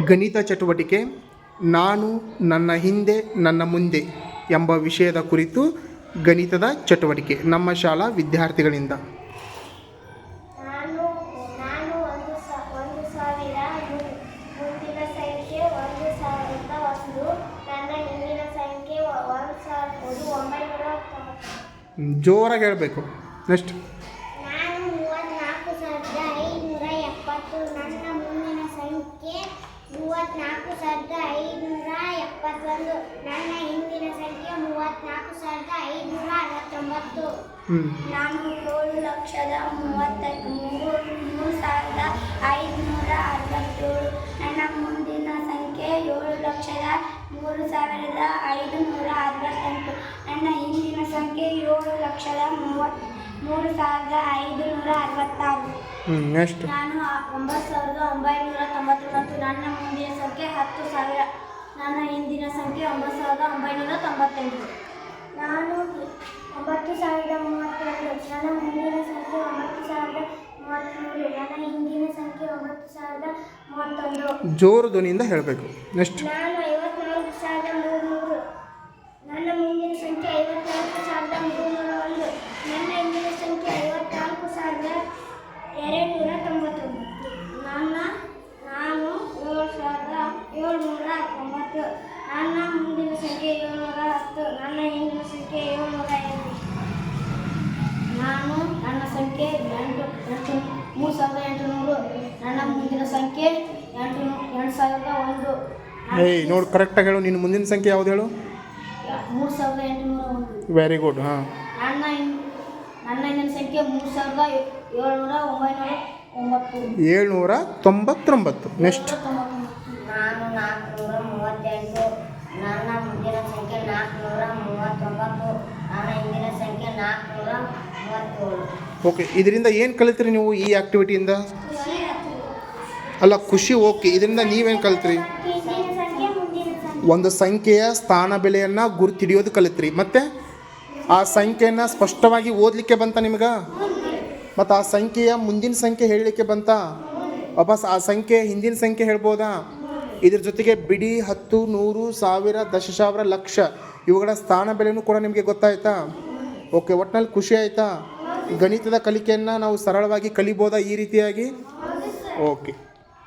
ಗಣಿತ ಚಟುವಟಿಕೆ ನಾನು ನನ್ನ ಹಿಂದೆ ನನ್ನ ಮುಂದೆ ಎಂಬ ವಿಷಯದ ಕುರಿತು ಗಣಿತದ ಚಟುವಟಿಕೆ ನಮ್ಮ ಶಾಲಾ ವಿದ್ಯಾರ್ಥಿಗಳಿಂದ. ಜೋರಾಗಿ ಹೇಳಬೇಕು ಒಂದು ಸ ಒಂದು ಸಾವಿರ ಮು- ಮುಂದಿನ ಸಂಖ್ಯೆ ಒಂದು ಸಾವಿರದ ಒಂದು ನನ್ನ ಹಿಂದಿನ ಸಂಖ್ಯೆ ಒ- ಒಂದು ಸಾವಿರದ ಒಂಬೈನೂರ ತೊಂಬತ್ತು ಜೋರಾಗಿ ಹೇಳಬೇಕು ನೆಕ್ಸ್ಟ್ ನಾನು ಮೂವತ್ತ್ನಾಲ್ಕು ಸಾವಿರದ ಐದುನೂರ ಎಪ್ಪತ್ತು ನನ್ನ ಮುಂದಿನ ಸಂಖ್ಯೆ ಮೂವತ್ತ್ನಾಲ್ಕು ಸಾವಿರದ ಐದುನೂರ ಎಪ್ಪತ್ತೊಂದು. ನನ್ನ ಹಿಂದಿನ ಸಂಖ್ಯೆ ಮೂವತ್ತ್ನಾಲ್ಕು ಸಾವಿರದ ಐದುನೂರ ಅರವತ್ತೊಂಬತ್ತು. ನಾನು ಏಳು ಲಕ್ಷದ ಮೂವತ್ತ ಮೂರು ಮೂರು ಸಾವಿರದ ಐದುನೂರ ಅರವತ್ತೇಳು. ನನ್ನ ಮುಂದಿನ ಸಂಖ್ಯೆ ಏಳು ಲಕ್ಷದ ಮೂರು ಸಾವಿರದ ಐದುನೂರ ಅರವತ್ತೆಂಟು. ನನ್ನ ಹಿಂದಿನ ಸಂಖ್ಯೆ ಏಳು ಲಕ್ಷದ ಮೂವತ್ತು ಮೂರು ಸಾವಿರದ ಐದುನೂರ ಅರವತ್ತಾರು. ನಾನು ಒಂಬತ್ತು ಸಾವಿರದ ಒಂಬೈನೂರ ತೊಂಬತ್ತೊಂಬತ್ತು. ನನ್ನ ಮುಂದಿನ ಸಂಖ್ಯೆ ಹತ್ತು ಸಾವಿರ. ನನ್ನ ಹಿಂದಿನ ಸಂಖ್ಯೆ ಒಂಬತ್ತು ಸಾವಿರದ ಒಂಬೈನೂರ ತೊಂಬತ್ತೆಂಟು ನಾನು ಒಂಬತ್ತು ಸಾವಿರದ ಮೂವತ್ತೆರಡು. ನನ್ನ ಮುಂದಿನ ಸಂಖ್ಯೆ ಒಂಬತ್ತು ಸಾವಿರದ ಮೂವತ್ತ್ಮೂರು. ನನ್ನ ಹಿಂದಿನ ಸಂಖ್ಯೆ ಒಂಬತ್ತು ಸಾವಿರದ ಮೂವತ್ತೊಂದು. ಜೋರು ಧ್ವನಿಯಿಂದ ಹೇಳಬೇಕು. ನೆಕ್ಸ್ಟ್. ನಾನು ಐವತ್ನಾಲ್ಕು ಸಾವಿರದ ಮೂರುನೂರು ಹತ್ತು ನನ್ನ ಹಿಂದಿನ ಸಂಖ್ಯೆ ಏಳ್ನೂರ ಎರಡು ನಾನು ನನ್ನ ಸಂಖ್ಯೆ ಎಂಟು ಎಂಟು ಮೂರು ಸಾವಿರದ ಎಂಟುನೂರು. ನನ್ನ ಮುಂದಿನ ಸಂಖ್ಯೆ ಎಂಟು ಎಂಟು ಸಾವಿರದ ಒಂದು. ಏಯ್ ನೋಡಿ ಕರೆಕ್ಟಾಗಿ ಹೇಳು. ನಿನ್ನ ಮುಂದಿನ ಸಂಖ್ಯೆ ಯಾವ್ದು ಹೇಳು? ಮೂರು ಸಾವಿರದ ಎಂಟುನೂರ ಒಂದು. ವೆರಿ ಗುಡ್ ಹಾಂ. ನನ್ನ ನನ್ನ ಹಿಂದಿನ ಸಂಖ್ಯೆ ಮೂರು ಸಾವಿರದ ಏಳ್ನೂರ ಒಂಬೈನೂರ ಒಂಬತ್ತು. ಏಳ್ನೂರ ತೊಂಬತ್ತೊಂಬತ್ತು. ನೆಕ್ಸ್ಟ್ ನಾನು ನಾಲ್ಕುನೂರ ಮೂವತ್ತೆಂಟು ನನ್ನ ಮುಂದಿನ ಸಂಖ್ಯೆ ನಾಲ್ಕುನೂರ ಹಿಂದಿನ ಸಂಖ್ಯೆ ನಾಲ್ಕುನೂರ ಮೂವತ್ತೇಳು. ಓಕೆ ಇದರಿಂದ ಏನು ಕಲಿತ್ರಿ ನೀವು ಈ ಆ್ಯಕ್ಟಿವಿಟಿಯಿಂದ ಅಲ್ಲ ಖುಷಿ ಓಕೆ ಇದರಿಂದ ನೀವೇನು ಕಲಿತ್ರಿ? ಒಂದು ಸಂಖ್ಯೆಯ ಸ್ಥಾನ ಬೆಲೆಯನ್ನು ಗುರುತಿಡಿಯೋದು ಕಲಿತ್ರಿ. ಮತ್ತೆ ಆ ಸಂಖ್ಯೆಯನ್ನು ಸ್ಪಷ್ಟವಾಗಿ ಓದಲಿಕ್ಕೆ ಬಂತ ನಿಮ್ಗೆ? ಮತ್ತು ಆ ಸಂಖ್ಯೆಯ ಮುಂದಿನ ಸಂಖ್ಯೆ ಹೇಳಲಿಕ್ಕೆ ಬಂತ? ವಾಪಸ್ ಆ ಸಂಖ್ಯೆ ಹಿಂದಿನ ಸಂಖ್ಯೆ ಹೇಳ್ಬೋದಾ? ಇದ್ರ ಜೊತೆಗೆ ಬಿಡಿ ಹತ್ತು ನೂರು ಸಾವಿರ ದಶ ಸಾವಿರ ಲಕ್ಷ. ಇವುಗಳ ಸ್ಥಾನ ಬೆಲೆನೂ ಕೂಡ ನಿಮಗೆ ಗೊತ್ತಾಯ್ತಾ? ಓಕೆ ಒಟ್ಟಿನಲ್ಲಿ ಖುಷಿ ಆಯಿತಾ? ಗಣಿತದ ಕಲಿಕೆಯನ್ನು ನಾವು ಸರಳವಾಗಿ ಕಲಿಬೋದಾ ಈ ರೀತಿಯಾಗಿ? ಓಕೆ